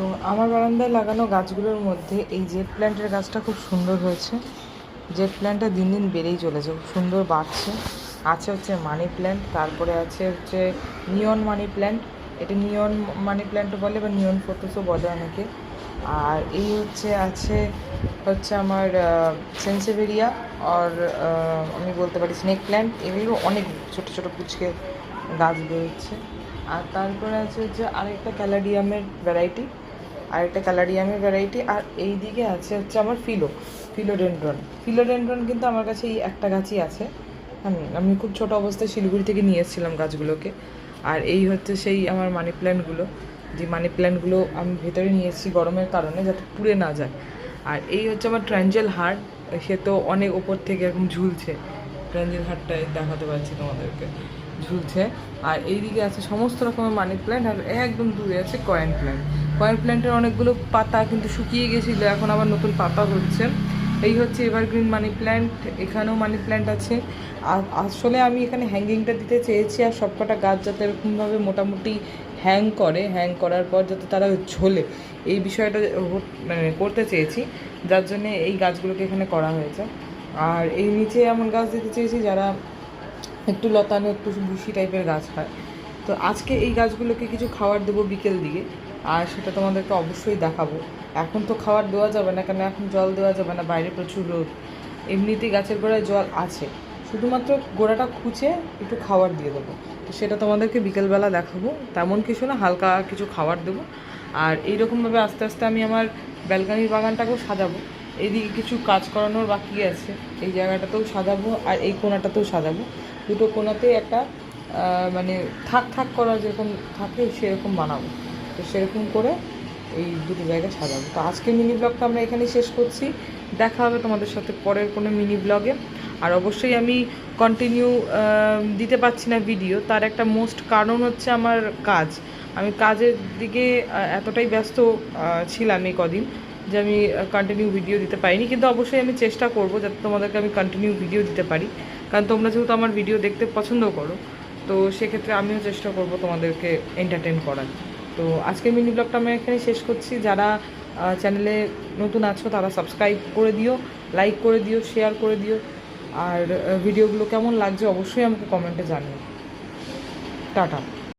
তো আমার বারান্দায় লাগানো গাছগুলোর মধ্যে এই জেড প্ল্যান্টের গাছটা খুব সুন্দর হয়েছে। জেট প্ল্যান্টটা দিন দিন বেড়েই চলেছে, খুব সুন্দর বাড়ছে। আছে হচ্ছে মানি প্ল্যান্ট, তারপরে আছে হচ্ছে নিয়ন মানি প্ল্যান্ট। এটা নিয়ন মানি প্ল্যান্টও বলে বা নিয়ন ফটোসও বলে অনেকে। আর এই হচ্ছে আছে হচ্ছে আমার সেন্সেভেরিয়া আর আমি বলতে পারি স্নেক প্ল্যান্ট। এগুলো অনেক ছোট ছোট পুচকে গাছ বেরোচ্ছে। আর তারপরে আছে হচ্ছে আরেকটা ক্যালাডিয়ামের ভ্যারাইটি। আরেকটা ক্যালাডিয়ামের ভ্যারাইটি আর এই দিকে আছে হচ্ছে আমার ফিলো, ফিলোডেন্ড্রন। ফিলোডেন্ড্রন কিন্তু আমার কাছে এই একটা গাছই আছে। আমি আমি খুব ছোট অবস্থায় শিলিগুড়ি থেকে নিয়ে এসেছিলাম গাছগুলোকে। আর এই হচ্ছে সেই আমার মানি প্ল্যান্টগুলো যে মানি প্ল্যান্টগুলো আমি ভেতরে নিয়ে এসেছি গরমের কারণে যাতে পুড়ে না যায়। আর এই হচ্ছে আমার ট্র্যাঞ্জেল হার্ট সে তো অনেক ওপর থেকে এরকম ঝুলছে। ট্র্যাঞ্জেল হার্টটাই দেখাতে পারছি তোমাদেরকে। ঝুলছে। আর এইদিকে আছে সমস্ত রকমের মানি প্ল্যান্ট আর একদম দূরে আছে কয়েন প্ল্যান্ট কয়েন প্ল্যান্টের অনেকগুলো পাতা কিন্তু শুকিয়ে গেছিল, এখন আবার নতুন পাতা হচ্ছে। এই হচ্ছে এভারগ্রিন মানি প্ল্যান্ট এখানেও মানি প্ল্যান্ট আছে। আর আসলে আমি এখানে হ্যাঙ্গিংটা দিতে চেয়েছি আর সবকটা গাছ যাতে এরকমভাবে মোটামুটি হ্যাং করে হ্যাং করার পর যাতে তারা ঝোলে। এই বিষয়টা মানে করতে চেয়েছি, যার জন্য এই গাছগুলোকে এখানে করা হয়েছে। আর এই নিচে এমন গাছ দিতে চেয়েছি যারা একটু লতানো, একটু বুশি টাইপের গাছ হয়। তো আজকে এই গাছগুলোকে কিছু খাবার দেবো বিকেল দিকে। আর সেটা তোমাদেরকে অবশ্যই দেখাবো। এখন তো খাবার দেওয়া যাবে না, কেন এখন জল দেওয়া যাবে না? বাইরে প্রচুর রোদ। এমনিতেই গাছের গোড়ায় জল আছে। শুধুমাত্র গোড়াটা খুঁচে একটু খাবার দিয়ে দেবো। তো সেটা তোমাদেরকে বিকেলবেলা দেখাবো। তেমন কিছু না, হালকা কিছু খাবার দেবো। আর এইরকমভাবে আস্তে আস্তে আমি আমার ব্যালকানির বাগানটাকেও সাজাবো। এইদিকে কিছু কাজ করানোর বাকি আছে। এই জায়গাটাতেও সাজাবো আর এই কোণাটাতেও সাজাবো। দুটো কোণাতে একটা মানে থাক থাক করা যেরকম থাকে সেরকম বানাবো। তো সেরকম করে এই দুটো জায়গা সাজাবো। তো আজকের মিনি ব্লগটা আমরা এখানে শেষ করছি। দেখা হবে তোমাদের সাথে পরের কোনো মিনি ব্লগে। আর অবশ্যই আমি কন্টিনিউ দিতে পারছি না ভিডিও তার একটা মোস্ট কারণ হচ্ছে আমার কাজ। আমি কাজের দিকে এতটাই ব্যস্ত ছিলাম এই কদিন যে আমি কন্টিনিউ ভিডিও দিতে পারিনি। কিন্তু অবশ্যই আমি চেষ্টা করব যাতে তোমাদেরকে আমি কন্টিনিউ ভিডিও দিতে পারি। কারণ তোমরা যেহেতু আমার ভিডিও দেখতে পছন্দ করো, তো সেক্ষেত্রে আমিও চেষ্টা করব তোমাদেরকে এন্টারটেন করার। তো আজকের মিনি ব্লগটা আমি এখানে শেষ করছি। যারা চ্যানেলে নতুন আছো, তারা সাবস্ক্রাইব করে দিও লাইক করে দিও শেয়ার করে দিও। আর ভিডিওগুলো কেমন লাগছে অবশ্যই আমাকে কমেন্টে জানিও। টাটা।